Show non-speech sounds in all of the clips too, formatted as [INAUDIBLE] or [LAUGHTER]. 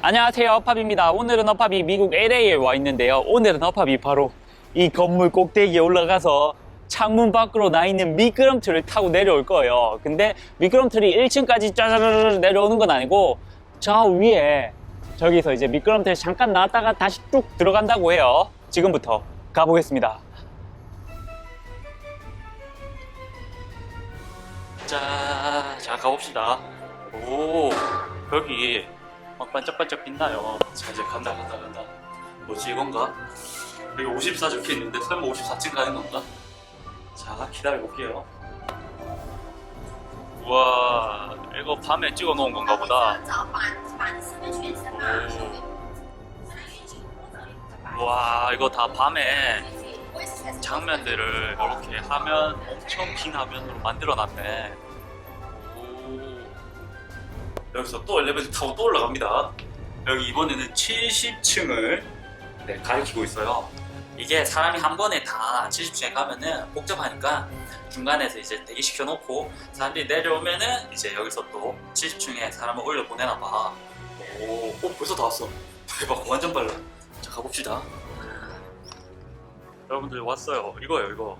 안녕하세요. 어팝입니다. 오늘은 어팝이 미국 LA에 와 있는데요. 오늘은 어팝이 바로 이 건물 꼭대기에 올라가서 창문 밖으로 나 있는 미끄럼틀을 타고 내려올 거예요. 근데 미끄럼틀이 1층까지 짜자르르 내려오는 건 아니고 저 위에 저기서 이제 미끄럼틀 잠깐 나왔다가 다시 쭉 들어간다고 해요. 지금부터 가보겠습니다. 자, 자 가봅시다. 오 여기 막 반짝반짝 빛나요 자 이제 간다 간다 간다 뭐지 이건가? 여기 54 적혀있는데 설마 54층 가는 건가? 자 기다려볼게요 우와 이거 밤에 찍어 놓은 건가 보다 오. 와 이거 다 밤에 장면들을 이렇게 하면 엄청 긴 화면으로 만들어 놨네 오. 여기서 또 엘리베이터 타고 또 올라갑니다. 여기 이번에는 70층을 네, 가리키고 있어요. 이게 사람이 한 번에 다 70층에 가면은 복잡하니까 중간에서 이제 대기시켜 놓고 사람들이 내려오면은 이제 여기서 또 70층에 사람을 올려 보내나 봐. 오, 오 벌써 다 왔어. 대박, 완전 빨라. 자 가봅시다. 여러분들 왔어요. 이거요, 이거.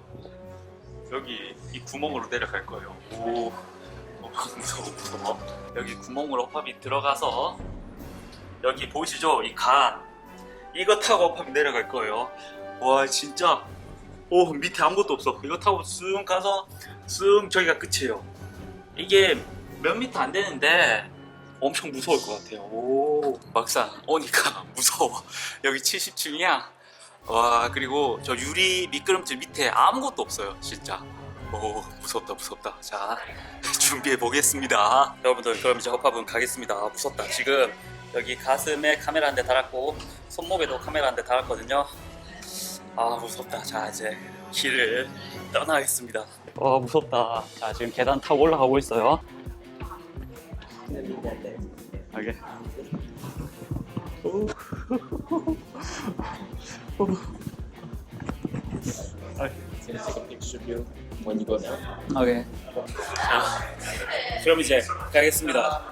여기 이 구멍으로 내려갈 거예요. 오, 어, 무서워, 무서워. 여기 구멍으로 허팝이 들어가서 여기 보이시죠? 이 간. 이거 타고 허팝이 내려갈 거예요. 와, 진짜. 오, 밑에 아무것도 없어. 이거 타고 쓱 가서 쓱 저기가 끝이에요. 이게 몇 미터 안 되는데 엄청 무서울 것 같아요. 오, 막상 오니까 [LAUGHS] 무서워. 여기 70층이야. 와 그리고 저 유리 미끄럼틀 밑에 아무것도 없어요 진짜 오 무섭다 무섭다. 자 [LAUGHS] 준비해 보겠습니다. 여러분들 그럼 이제 허팝은 가겠습니다. 무섭다. 지금 여기 가슴에 카메라 한 대 달았고 손목에도 카메라 한 대 달았거든요. 아 무섭다. 자 이제 길을 떠나겠습니다. 와 무섭다. 자 지금 계단 타고 올라가고 있어요. 오케이 오. Can I take a picture of you when you go down? 오케이. 자, 그럼 이제 가겠습니다.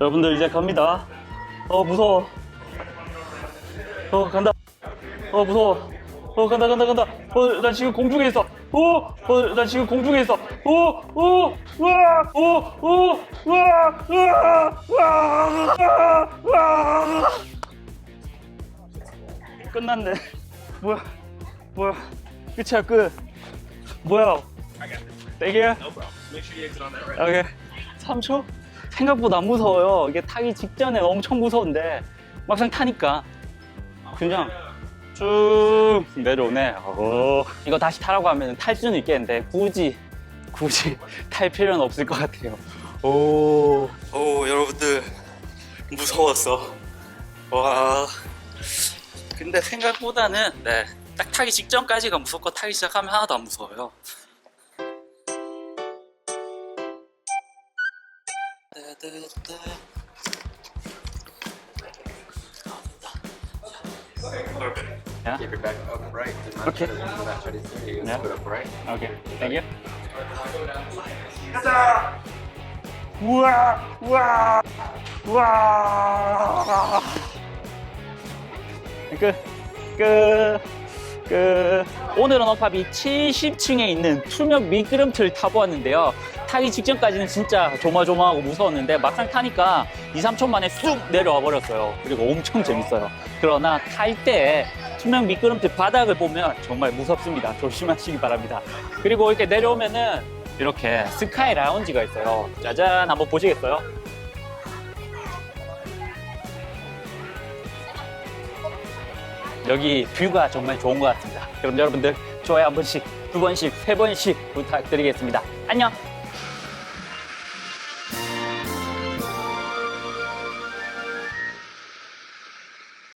여러분들 이제 갑니다. 어 무서워. 어 간다. 어 무서워. 어 간다 간다 간다. 어나 지금 공중에 있어. 어어나 지금 공중에 있어. 어어 우와 어어 우와 우와 우와 우와 끝났네. 뭐야 뭐야 끝이야 끝. 뭐야? 오케이. 3초? 생각보다 안 무서워요. 이게 타기 직전에 엄청 무서운데 막상 타니까 그냥 쭉 내려오네. 어. 이거 다시 타라고 하면 탈 수는 있겠는데 굳이 굳이 [LAUGHS] 탈 필요는 없을 것 같아요. 오, 오 여러분들 무서웠어. 와. 근데 생각보다는 네, 딱 타기 직전까지가 무섭고 타기 시작하면 하나도 안 무서워요. Yeah. Keep your back upright. Do not Okay. try to, do not try to stay. You Yeah. Put upright. 오케이, 땡큐. 가자. 우와, 우와, 우와. 끝, 끝, 끝. 오늘은 어팝이 70층에 있는 투명 미끄럼틀 타보았는데요. 타기 직전까지는 진짜 조마조마하고 무서웠는데 막상 타니까 2, 3초 만에 쑥 내려와 버렸어요. 그리고 엄청 재밌어요. 그러나 탈 때 투명 미끄럼틀 바닥을 보면 정말 무섭습니다. 조심하시기 바랍니다. 그리고 이렇게 내려오면은 이렇게 스카이 라운지가 있어요. 짜잔, 한번 보시겠어요? 여기 뷰가 정말 좋은 것 같습니다. 그럼 여러분들 좋아요 한 번씩, 두 번씩, 세 번씩 부탁드리겠습니다. 안녕!